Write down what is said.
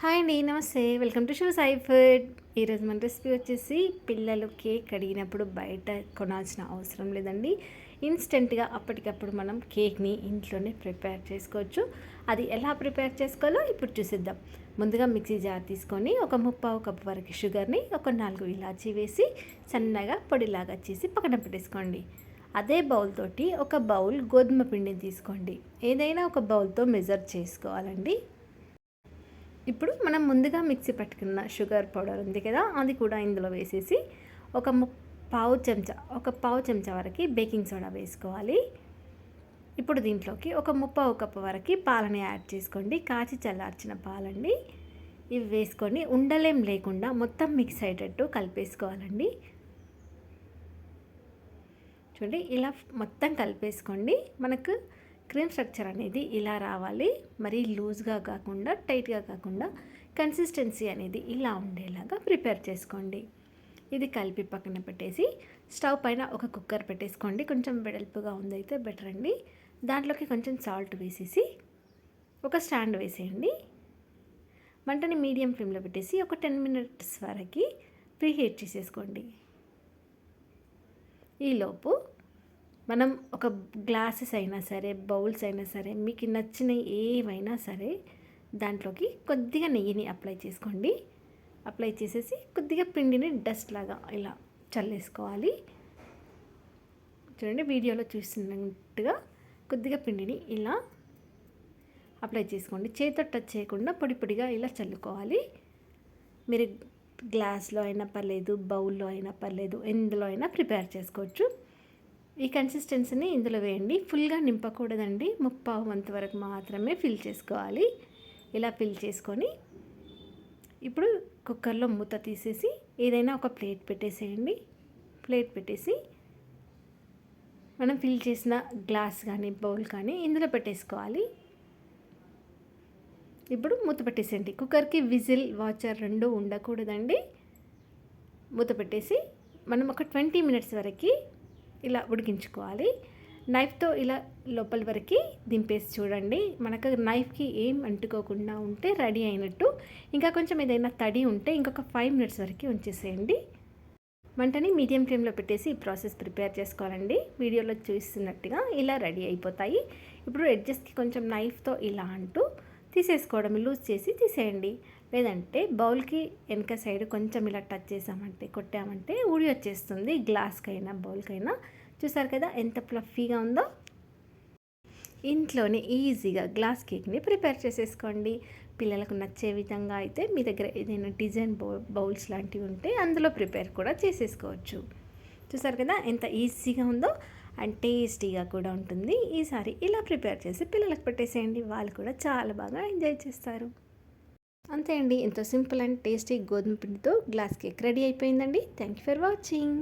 Hi అండి నమస్తే. Welcome to show Sai food ఈరోజు మన రెసిపీ వచ్చేసి పిల్లలు కేక్ అడిగినప్పుడు బయట కొనాల్సిన అవసరం లేదండి. ఇన్స్టెంట్గా అప్పటికప్పుడు మనం కేక్ని ఇంట్లోనే ప్రిపేర్ చేసుకోవచ్చు. అది ఎలా ప్రిపేర్ చేసుకోవాలో ఇప్పుడు చూసిద్దాం. ముందుగా మిక్సీ జార్ తీసుకొని ఒక ముప్పావు కప్పు వరకు షుగర్ని ఒక నాలుగు ఇలాచీ వేసి సన్నగా పొడిలాగా చేసి పక్కన పెట్టేసుకోండి. అదే బౌల్ తోటి ఒక బౌల్ గోధుమ పిండిని తీసుకోండి. ఏదైనా ఒక బౌల్తో మెజర్ చేసుకోవాలండి. ఇప్పుడు మనం ముందుగా మిక్సీ పట్టుకున్న షుగర్ పౌడర్ ఉంది కదా అది కూడా ఇందులో వేసేసి ఒక పావు చెంచా ఒక పావు చెంచా వరకు బేకింగ్ సోడా వేసుకోవాలి. ఇప్పుడు దీంట్లోకి ఒక ముప్పావు కప్పు వరకు పాలని యాడ్ చేసుకోండి. కాచి చల్లార్చిన పాలండి. ఇవి వేసుకొని ఉండలేం లేకుండా మొత్తం మిక్స్ అయ్యేటట్టు కలిపేసుకోవాలండి. చూడండి ఇలా మొత్తం కలిపేసుకోండి. మనకు క్రీమ్ స్ట్రక్చర్ అనేది ఇలా రావాలి. మరీ లూజ్గా కాకుండా టైట్గా కాకుండా కన్సిస్టెన్సీ అనేది ఇలా ఉండేలాగా ప్రిపేర్ చేసుకోండి. ఇది కలిపి పక్కన పెట్టేసి స్టవ్ పైన ఒక కుక్కర్ పెట్టేసుకోండి. కొంచెం వెడల్పుగా ఉందైతే బెటర్ అండి. దాంట్లోకి కొంచెం సాల్ట్ వేసేసి ఒక స్టాండ్ వేసేయండి. మంటని మీడియం ఫ్లేమ్లో పెట్టేసి ఒక టెన్ మినిట్స్ వరకు ప్రీహీట్ చేసేసుకోండి. ఈలోపు మనం ఒక గ్లాసెస్ అయినా సరే బౌల్స్ అయినా సరే మీకు నచ్చిన ఏవైనా సరే దాంట్లోకి కొద్దిగా నెయ్యిని అప్లై చేసుకోండి. అప్లై చేసేసి కొద్దిగా పిండిని డస్ట్ లాగా ఇలా చల్లేసుకోవాలి. చూడండి వీడియోలో చూసినట్టుగా కొద్దిగా పిండిని ఇలా అప్లై చేసుకోండి. చేతితో టచ్ చేయకుండా పొడి పొడిగా ఇలా చల్లుకోవాలి. మీరు గ్లాస్లో అయినా పర్లేదు బౌల్లో అయినా పర్లేదు ఎందులో అయినా ప్రిపేర్ చేసుకోవచ్చు. ఈ కన్సిస్టెన్సీని ఇందులో వేయండి. ఫుల్గా నింపకూడదండి. ముప్పావు వంతు వరకు మాత్రమే ఫిల్ చేసుకోవాలి. ఇలా ఫిల్ చేసుకొని ఇప్పుడు కుక్కర్లో మూత తీసేసి ఏదైనా ఒక ప్లేట్ పెట్టేసేయండి. ప్లేట్ పెట్టేసి మనం ఫిల్ చేసిన గ్లాస్ కానీ బౌల్ కానీ ఇందులో పెట్టేసుకోవాలి. ఇప్పుడు మూత పెట్టేసేయండి. కుక్కర్కి విజిల్ వాచర్ రెండు ఉండకూడదండి. మూత పెట్టేసి మనం ఒక ట్వంటీ మినిట్స్ వరకు ఇలా ఉడికించుకోవాలి. నైఫ్తో ఇలా లోపల వరకు దింపేసి చూడండి. మనకు నైఫ్కి ఏం అంటుకోకుండా ఉంటే రెడీ అయినట్టు. ఇంకా కొంచెం ఏదైనా తడి ఉంటే ఇంకొక ఫైవ్ మినిట్స్ వరకు ఉంచేసేయండి. మంటని మీడియం ఫ్లేమ్లో పెట్టేసి ఈ ప్రాసెస్ ప్రిపేర్ చేసుకోవాలండి. వీడియోలో చూస్తున్నట్టుగా ఇలా రెడీ అయిపోతాయి. ఇప్పుడు ఎడ్జస్ట్కి కొంచెం నైఫ్తో ఇలా అంటూ తీసేసుకోవడం లూజ్ చేసి తీసేయండి. లేదంటే బౌల్కి వెనక సైడ్ కొంచెం ఇలా టచ్ చేసామంటే కొట్టామంటే ఊడి వచ్చేస్తుంది. గ్లాస్కైనా బౌల్కైనా. చూసారు కదా ఎంత ఫ్లఫీగా ఉందో? ఇంట్లోనే ఈజీగా గ్లాస్ కేక్ని ప్రిపేర్ చేసేసుకోండి. పిల్లలకు నచ్చే విధంగా అయితే మీ దగ్గర ఏదైనా డిజైన్ బౌల్స్ లాంటివి ఉంటే అందులో ప్రిపేర్ కూడా చేసేసుకోవచ్చు. చూసారు కదా ఎంత ఈజీగా ఉందో? అండ్ టేస్టీగా కూడా ఉంటుంది. ఈసారి ఇలా ప్రిపేర్ చేసి పిల్లలకు పెట్టేసేయండి. వాళ్ళు కూడా చాలా బాగా ఎంజాయ్ చేస్తారు. అంతే అండి. ఎంతో సింపుల్ అండ్ టేస్టీ గోధుమ పిండితో గ్లాస్ కేక్ రెడీ అయిపోయిందండి. Thank you for watching.